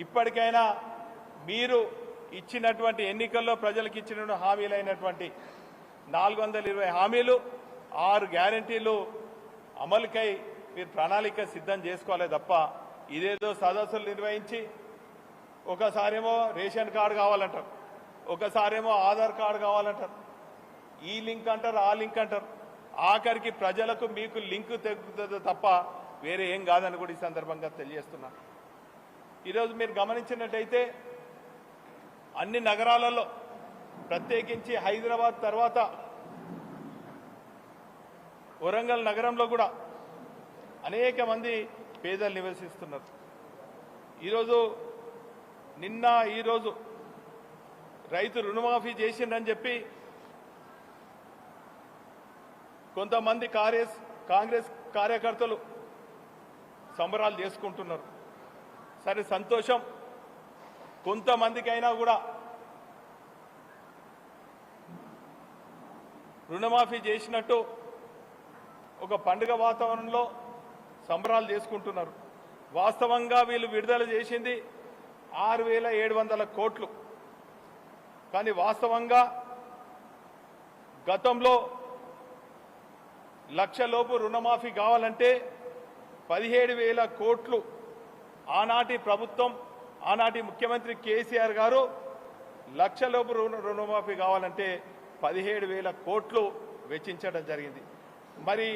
ఇప్పటికైనా మీరు ఇచ్చినటువంటి ఎన్నికల్లో ప్రజలకు ఇచ్చిన హామీలైనటువంటి నాలుగు వందల ఇరవై హామీలు ఆరు గ్యారంటీలు అమలుకై మీరు ప్రణాళిక సిద్ధం చేసుకోవాలి తప్ప ఇదేదో సదస్సులు నిర్వహించి ఒకసారేమో రేషన్ కార్డు కావాలంటారు ఒకసారేమో ఆధార్ కార్డు కావాలంటారు ఈ లింక్ అంటారు ఆ లింక్ అంటారు. ఆఖరికి ప్రజలకు మీకు లింక్ తెగుతుంది తప్ప వేరే ఏం కాదని కూడా ఈ సందర్భంగా తెలియజేస్తున్నాను ఈరోజు మీరు గమనించినట్టయితే అన్ని నగరాలలో ప్రత్యేకించి హైదరాబాద్ తర్వాత వరంగల్ నగరంలో కూడా అనేక మంది పేదలు నివసిస్తున్నారు. ఈరోజు నిన్న ఈరోజు రైతు రుణమాఫీ చేసిండని చెప్పి కొంతమంది కాంగ్రెస్ కాంగ్రెస్ కార్యకర్తలు సంబరాలు చేసుకుంటున్నారు. సరే సంతోషం. కొంతమందికైనా కూడా రుణమాఫీ చేసినట్టు ఒక పండుగ వాతావరణంలో సంబరాలు చేసుకుంటున్నారు. వాస్తవంగా వీళ్ళు విడుదల చేసింది ఆరు వేల ఏడు వందల కోట్లు. కానీ వాస్తవంగా గతంలో లక్షలోపు రుణమాఫీ కావాలంటే పదిహేడు వేల కోట్లు ఆనాటి ప్రభుత్వం ఆనాటి ముఖ్యమంత్రి కేసీఆర్ గారు లక్షలోపు రుణ రుణమాఫీ కావాలంటే పదిహేడు వేల కోట్లు వెచ్చించడం జరిగింది. మరి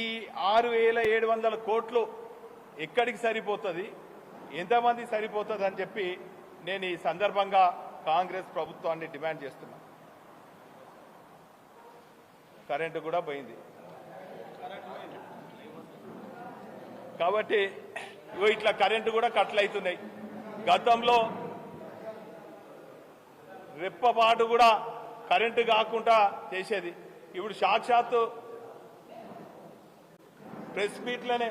ఈ ఆరు వేల ఏడు వందల కోట్లు ఎక్కడికి సరిపోతుంది? ఎంతమంది సరిపోతుంది అని చెప్పి నేను ఈ సందర్భంగా కాంగ్రెస్ ప్రభుత్వాన్ని డిమాండ్ చేస్తున్నా. కరెంటు కూడా పోయింది. కాబట్టి ఇట్లా కరెంటు కూడా కట్లు అవుతున్నాయి గతంలో రెప్పపాటు కూడా కరెంటు కాకుండా చేసేది. ఇప్పుడు సాక్షాత్తు ప్రెస్ మీట్లనే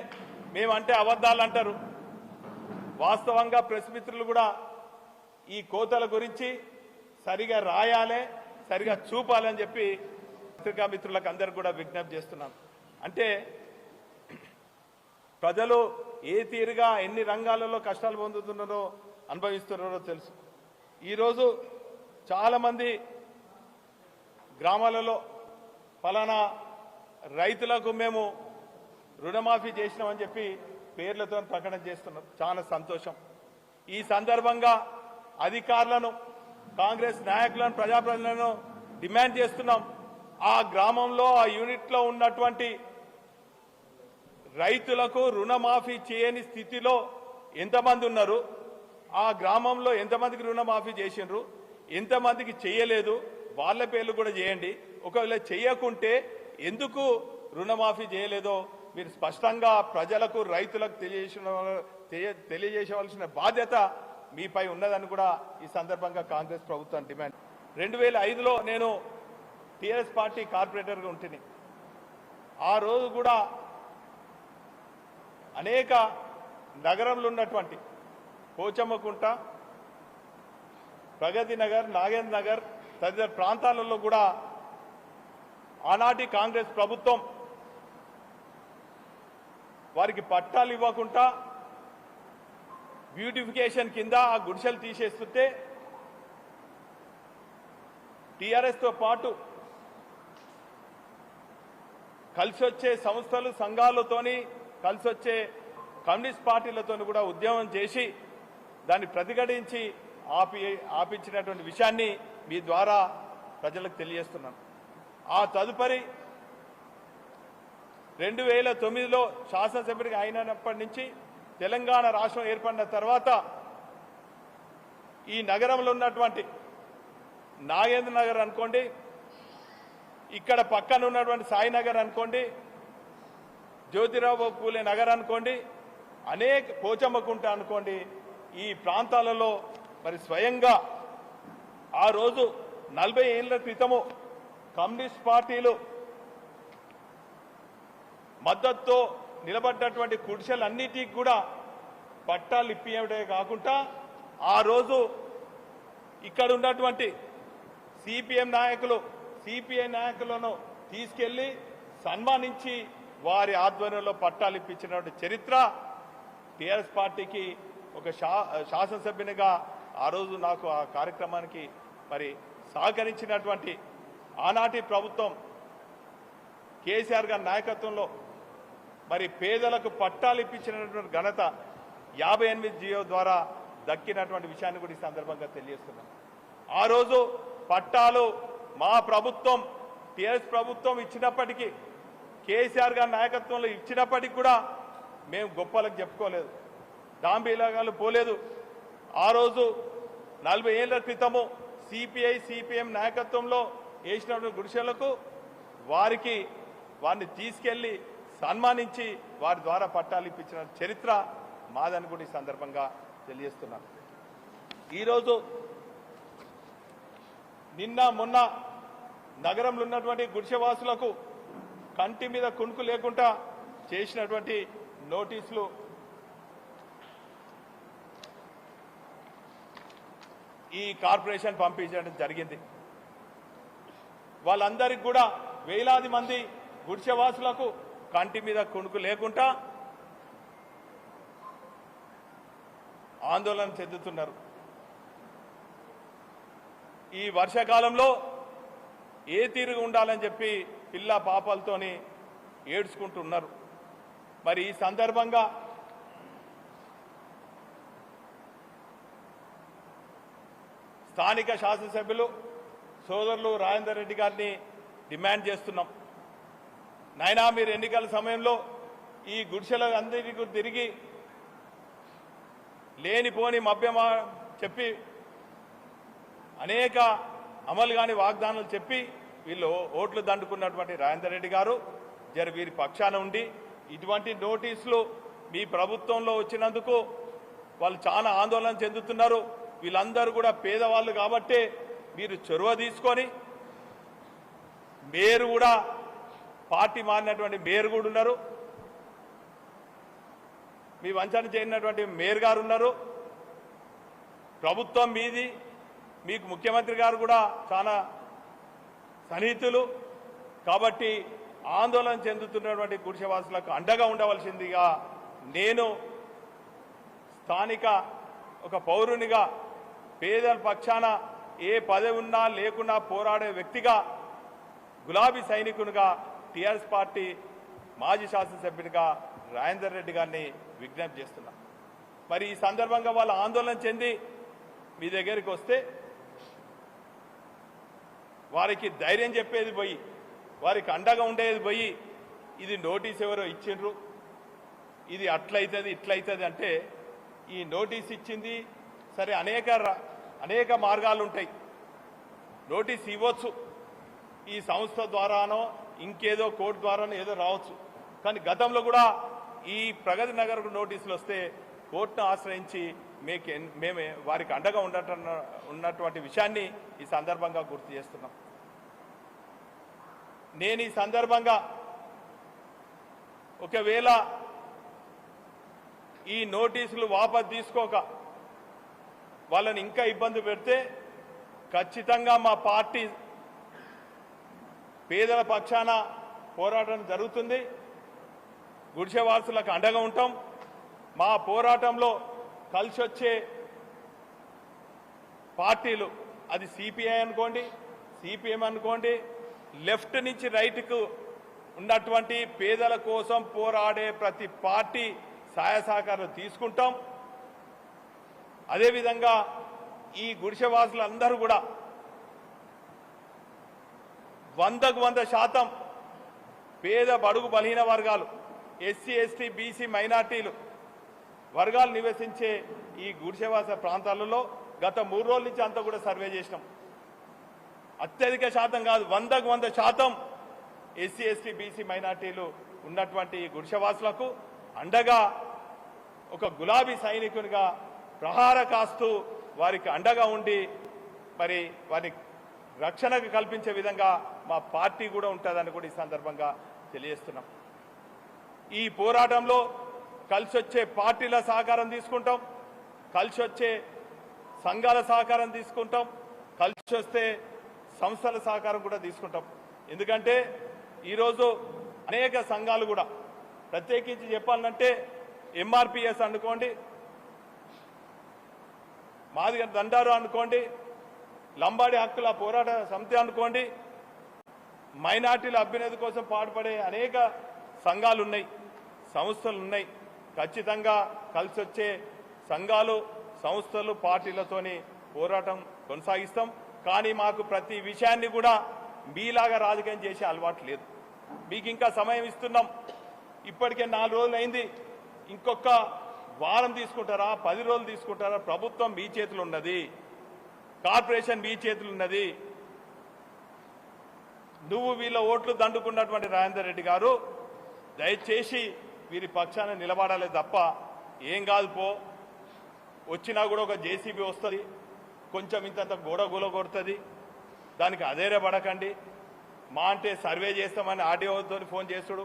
మేమంటే అబద్ధాలు అంటారు. వాస్తవంగా ప్రెస్ మిత్రులు కూడా ఈ కోతల గురించి సరిగా రాయాలే సరిగా చూపాలని చెప్పి పత్రికా మిత్రులకు అందరికి కూడా విజ్ఞప్తి చేస్తున్నాను అంటే ప్రజలు ఏ తీరుగా ఎన్ని రంగాలలో కష్టాలు పొందుతున్నారో అనుభవిస్తున్నారో తెలుసు. ఈరోజు చాలామంది గ్రామాలలో ఫలానా రైతులకు మేము రుణమాఫీ చేసినామని చెప్పి పేర్లతో ప్రకటన చేస్తున్నారు. చాలా సంతోషం. ఈ సందర్భంగా అధికారులను కాంగ్రెస్ నాయకులను ప్రజాప్రతినిధులను డిమాండ్ చేస్తున్నాం. ఆ గ్రామంలో ఆ యూనిట్లో ఉన్నటువంటి రైతులకు రుణమాఫీ చేయని స్థితిలో ఎంతమంది ఉన్నారు? ఆ గ్రామంలో ఎంతమందికి రుణమాఫీ చేసిండ్రు? ఎంతమందికి చేయలేదు? వాళ్ళ పేర్లు కూడా చేయండి. ఒకవేళ చేయకుంటే ఎందుకు రుణమాఫీ చేయలేదో మీరు స్పష్టంగా ప్రజలకు రైతులకు తెలియజేసిన తెలియ- తెలియజేసవలసిన బాధ్యత మీపై ఉన్నదని కూడా ఈ సందర్భంగా కాంగ్రెస్ ప్రభుత్వం డిమాండ్. రెండు వేల ఐదులో నేను టీఆర్ఎస్ పార్టీ కార్పొరేటర్గా ఉంటుంది ఆ రోజు కూడా అనేక నగరంలో ఉన్నటువంటి పోచమ్మకుంట ప్రగతి నగర్ నాగేంద్ర నగర్ తదితర ప్రాంతాలలో కూడా ఆనాటి కాంగ్రెస్ ప్రభుత్వం వారికి పట్టాలు ఇవ్వకుండా బ్యూటిఫికేషన్ కింద ఆ గుడిసెలు తీసేస్తుంటే టీఆర్ఎస్తో పాటు కలిసి వచ్చే సంస్థలు సంఘాలతోని కలిసి వచ్చే కమ్యూనిస్ట్ పార్టీలతో కూడా ఉద్యమం చేసి దాన్ని ప్రతిఘటించి ఆపి ఆపించినటువంటి విషయాన్ని మీ ద్వారా ప్రజలకు తెలియజేస్తున్నాను. ఆ తదుపరి రెండు వేల తొమ్మిదిలో శాసనసభ్యుడిగా అయినప్పటి నుంచి తెలంగాణ రాష్ట్రం ఏర్పడిన తర్వాత ఈ నగరంలో ఉన్నటువంటి నాగేంద్ర నగర్ అనుకోండి ఇక్కడ పక్కన ఉన్నటువంటి సాయినగర్ అనుకోండి జ్యోతిరావు పూలే నగర్ అనుకోండి అనేక పోచమ్మకుంట అనుకోండి ఈ ప్రాంతాలలో మరి స్వయంగా ఆ రోజు నలభై ఏళ్ళ క్రితము కమ్యూనిస్ట్ పార్టీలు మద్దతుతో నిలబడ్డటువంటి కుడిసెలన్నిటికి కూడా పట్టాలు ఇప్పియడే కాకుండా ఆ రోజు ఇక్కడ ఉన్నటువంటి సిపిఎం నాయకులు సిపిఐ నాయకులను తీసుకెళ్ళి సన్మానించి వారి ఆధ్వర్యంలో పట్టాలు ఇప్పించినటువంటి చరిత్ర. టీఆర్ఎస్ పార్టీకి ఒక శా శాసనసభ్యునిగా ఆ రోజు నాకు ఆ కార్యక్రమానికి మరి సహకరించినటువంటి ఆనాటి ప్రభుత్వం కేసీఆర్ గారి నాయకత్వంలో మరి పేదలకు పట్టాలు ఇప్పించినటువంటి ఘనత యాభై ఎనిమిది జియో ద్వారా దక్కినటువంటి విషయాన్ని కూడా ఈ సందర్భంగా తెలియజేస్తున్నాం. ఆ రోజు పట్టాలు మా ప్రభుత్వం టిఆర్ఎస్ ప్రభుత్వం ఇచ్చినప్పటికీ కేసీఆర్ గారి నాయకత్వంలో ఇచ్చినప్పటికీ కూడా మేము గొప్పలకు చెప్పుకోలేదు. దాంబీలాగాలు పోలేదు. ఆ రోజు నలభై ఏళ్ళ క్రితము సిపిఐ సిపిఎం నాయకత్వంలో వేసినటువంటి గుడిసెలకు వారికి వారిని తీసుకెళ్ళి సన్మానించి వారి ద్వారా పట్టాలు ఇప్పించిన చరిత్ర మాదని కూడా ఈ సందర్భంగా తెలియజేస్తున్నాను. ఈరోజు నిన్న మొన్న నగరంలో ఉన్నటువంటి గుడిసెవాసులకు కంటి మీద కుణుకు లేకుండా చేసినటువంటి నోటీసులు. ఈ కార్పొరేషన్ పంపించడం జరిగింది. వాళ్ళందరికీ కూడా వేలాది మంది గుడిసెవాసులకు కంటి మీద కుణుకు లేకుండా ఆందోళన చెందుతున్నారు. ఈ వర్షాకాలంలో ఏ తీరుగా ఉండాలని చెప్పి పిల్ల పాపాలతోని ఏడ్చుకుంటున్నారు. మరి ఈ సందర్భంగా స్థానిక శాసనసభ్యులు సోదరులు రాజేందర్ రెడ్డి గారిని డిమాండ్ చేస్తున్నాం. నాయనా మీరు ఎన్నికల సమయంలో ఈ గుడిసెల అందరికీ తిరిగి లేనిపోని మభ్యమా చెప్పి అనేక అమలు కాని వాగ్దానాలు చెప్పి వీళ్ళు ఓట్లు దండుకున్నటువంటి రాజేందర్ రెడ్డి గారు జర వీరి పక్షాన ఉండి ఇటువంటి నోటీసులు మీ ప్రభుత్వంలో వచ్చినందుకు వాళ్ళు చాలా ఆందోళన చెందుతున్నారు. వీళ్ళందరూ కూడా పేదవాళ్ళు కాబట్టే మీరు చొరవ తీసుకొని మేరు కూడా పార్టీ మారినటువంటి మేరు కూడా ఉన్నారు. మీ వంచన చేయనటువంటి మేయర్ గారు ఉన్నారు. ప్రభుత్వం మీది మీకు ముఖ్యమంత్రి గారు కూడా చాలా సన్నిహితులు కాబట్టి ఆందోళన చెందుతున్నటువంటి గుడిసెవాసులకు అండగా ఉండవలసిందిగా నేను స్థానిక ఒక పౌరునిగా పేదల పక్షాన ఏ పదవి ఉన్నా లేకున్నా పోరాడే వ్యక్తిగా గులాబీ సైనికునిగా టీఆర్ఎస్ పార్టీ మాజీ శాసనసభ్యునిగా రాజేందర్ రెడ్డి గారిని విజ్ఞప్తి చేస్తున్నా. మరి ఈ సందర్భంగా వాళ్ళు ఆందోళన చెంది మీ దగ్గరికి వస్తే వారికి ధైర్యం చెప్పేది పోయి వారికి అండగా ఉండేది పోయి ఇది నోటీస్ ఎవరో ఇచ్చిండ్రు? ఇది అట్లయితుంది ఇట్లయితుంది అంటే ఈ నోటీస్ ఇచ్చింది సరే అనేక అనేక మార్గాలు ఉంటాయి నోటీస్ ఇవ్వచ్చు. ఈ సంస్థ ద్వారానో ఇంకేదో కోర్టు ద్వారానో ఏదో రావచ్చు. కానీ గతంలో కూడా ఈ ప్రగతి నగర్ నోటీసులు వస్తే కోర్టును ఆశ్రయించి మీకు మేమే వారికి అండగా ఉండట ఉన్నటువంటి విషయాన్ని ఈ సందర్భంగా గుర్తు చేస్తున్నాం. నేను ఈ సందర్భంగా ఒకవేళ ఈ నోటీసులు వాపసు తీసుకోక వాళ్ళని ఇంకా ఇబ్బంది పెడితే ఖచ్చితంగా మా పార్టీ పేదల పక్షాన పోరాటం జరుగుతుంది. గుడిసెవాసులకు అండగా ఉంటాం. మా పోరాటంలో కలిసి వచ్చే పార్టీలు. అది సిపిఐ అనుకోండి సిపిఎం అనుకోండి లెఫ్ట్ నుంచి రైట్కు ఉన్నటువంటి పేదల కోసం పోరాడే ప్రతి పార్టీ సహాయ సహకారాలు తీసుకుంటాం. అదేవిధంగా ఈ గుడిసెవాసులందరూ కూడా వందకు వంద శాతం పేద బడుగు బలహీన వర్గాలు ఎస్సీ ఎస్టీ బీసీ మైనార్టీలు వర్గాలు నివసించే ఈ గుడిసెవాస ప్రాంతాలలో గత మూడు రోజుల నుంచి అంతా కూడా సర్వే చేసినాం. అత్యధిక శాతం కాదు వందకు వంద శాతం ఎస్సీ ఎస్టీ బీసీ మైనార్టీలు ఉన్నటువంటి ఈ గుడిసెవాసులకు అండగా ఒక గులాబీ సైనికునిగా ప్రహార కాస్తూ వారికి అండగా ఉండి మరి వారి రక్షణకు కల్పించే విధంగా మా పార్టీ కూడా ఉంటుందని కూడా ఈ సందర్భంగా తెలియజేస్తున్నాం. ఈ పోరాటంలో కలిసి వచ్చే పార్టీల సహకారం తీసుకుంటాం కలిసి వచ్చే సంఘాల సహకారం తీసుకుంటాం కలిసి వస్తే సంస్థల సహకారం కూడా తీసుకుంటాం. ఎందుకంటే ఈరోజు అనేక సంఘాలు కూడా ప్రత్యేకించి చెప్పాలంటే ఎంఆర్పిఎస్ అనుకోండి మాదిగ దండారు అనుకోండి లంబాడి హక్కుల పోరాట సమితి అనుకోండి మైనార్టీల అభ్యున్నతి కోసం పాటుపడే అనేక సంఘాలు ఉన్నాయి సంస్థలు ఉన్నాయి. ఖచ్చితంగా కలిసి వచ్చే సంఘాలు సంస్థలు పార్టీలతోని పోరాటం కొనసాగిస్తాం. కానీ మాకు ప్రతి విషయాన్ని కూడా మీలాగా రాజకీయం చేసే అలవాటు లేదు. మీకు ఇంకా సమయం ఇస్తున్నాం. ఇప్పటికే నాలుగు రోజులు అయింది ఇంకొక వారం తీసుకుంటారా పది రోజులు తీసుకుంటారా? ప్రభుత్వం మీ చేతులు ఉన్నది. కార్పొరేషన్ మీ చేతులు ఉన్నది. నువ్వు వీళ్ళ ఓట్లు దండుకున్నటువంటి రాజేందర్ రెడ్డి గారు దయచేసి వీరి పక్షాన నిలబడాలి తప్ప ఏం కాదు పో. వచ్చినా కూడా ఒక జేసీబీ వస్తుంది. కొంచెం ఇంతంత గోడ గోల కొడుతుంది. దానికి అదేరే పడకండి మా అంటే సర్వే చేస్తామని ఆర్డీఓతో ఫోన్ చేస్తుడు.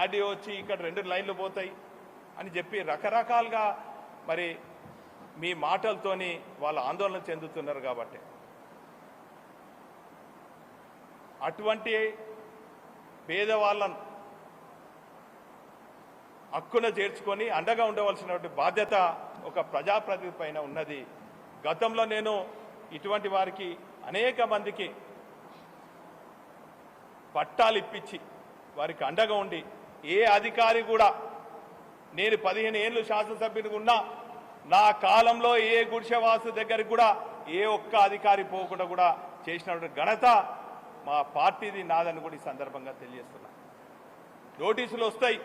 ఆర్డీఓ వచ్చి ఇక్కడ రెండు లైన్లు పోతాయి అని చెప్పి రకరకాలుగా మరి మీ మాటలతోని వాళ్ళు ఆందోళన చెందుతున్నారు కాబట్టి. అటువంటి పేదవాళ్ళను హక్కున చేర్చుకొని అండగా ఉండవలసినటువంటి బాధ్యత ఒక ప్రజాప్రతినిధి పైన ఉన్నది. గతంలో నేను ఇటువంటి వారికి అనేక మందికి పట్టాలు ఇప్పించి వారికి అండగా ఉండి ఏ అధికారి కూడా నేను పదిహేను ఏళ్ళు శాసనసభ్యుని ఉన్నా నా కాలంలో ఏ గుడిసెవాసు దగ్గరికి కూడా ఏ ఒక్క అధికారి పోకుండా కూడా చేసినటువంటి ఘనత మా పార్టీది నాదని కూడా ఈ సందర్భంగా తెలియజేస్తున్నా. నోటీసులు వస్తాయి.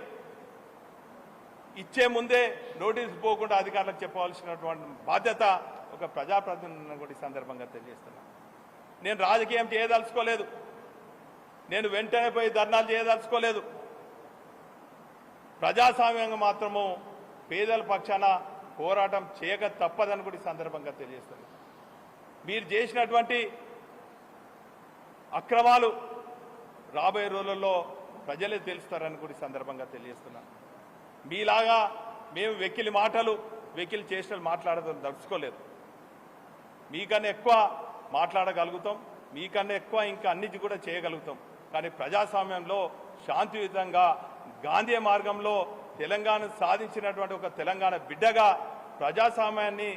ఇచ్చే ముందే నోటీస్ పోకుండా అధికారులకు చెప్పవలసినటువంటి బాధ్యత ఒక ప్రజాప్రతినిధులను కూడా ఈ సందర్భంగా తెలియజేస్తున్నాను. నేను రాజకీయం చేయదలుచుకోలేదు. నేను వెంటనే పోయి ధర్నాలు చేయదలుచుకోలేదు. ప్రజాస్వామ్యంగా మాత్రము పేదల పక్షాన పోరాటం చేయక తప్పదని కూడా ఈ సందర్భంగా తెలియజేస్తుంది మీరు చేసినటువంటి అక్రమాలు రాబోయే రోజుల్లో ప్రజలే తెలుస్తారని కూడా ఈ సందర్భంగా తెలియజేస్తున్నాను. మీలాగా మేము వెకిలి మాటలు వెకిలి చేష్టలు మాట్లాడడం దలుచుకోలేదు మీకన్నా ఎక్కువ మాట్లాడగలుగుతాం మీకన్నా ఎక్కువ ఇంకా అన్నిటి కూడా చేయగలుగుతాం. కానీ ప్రజాస్వామ్యంలో శాంతియుతంగా గాంధీ మార్గంలో తెలంగాణ సాధించినటువంటి ఒక తెలంగాణ బిడ్డగా ప్రజాస్వామ్యాన్ని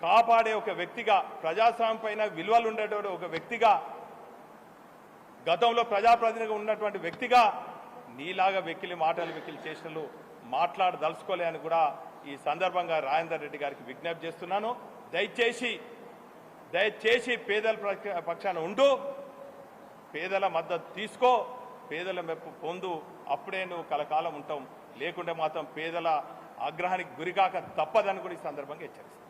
కాపాడే ఒక వ్యక్తిగా ప్రజాస్వామ్యం పైన విలువలు ఉండేటువంటి ఒక వ్యక్తిగా గతంలో ప్రజాప్రతినిధిగా ఉన్నటువంటి వ్యక్తిగా నీలాగా వెకిలి మాటలు వెకిలి చేసినలు మాట్లాడదలుచుకోలే అని కూడా ఈ సందర్భంగా రాజేందర్ రెడ్డి గారికి విజ్ఞప్తి చేస్తున్నాను. దయచేసి దయచేసి పేదల పక్షాన ఉండు. పేదల మద్దతు తీసుకో. పేదల మెప్పు పొందు. అప్పుడే నువ్వు కలకాలం ఉంటాం లేకుంటే మాత్రం పేదల ఆగ్రహానికి గురికాక తప్పదని కూడా ఈ సందర్భంగా హెచ్చరిస్తాను.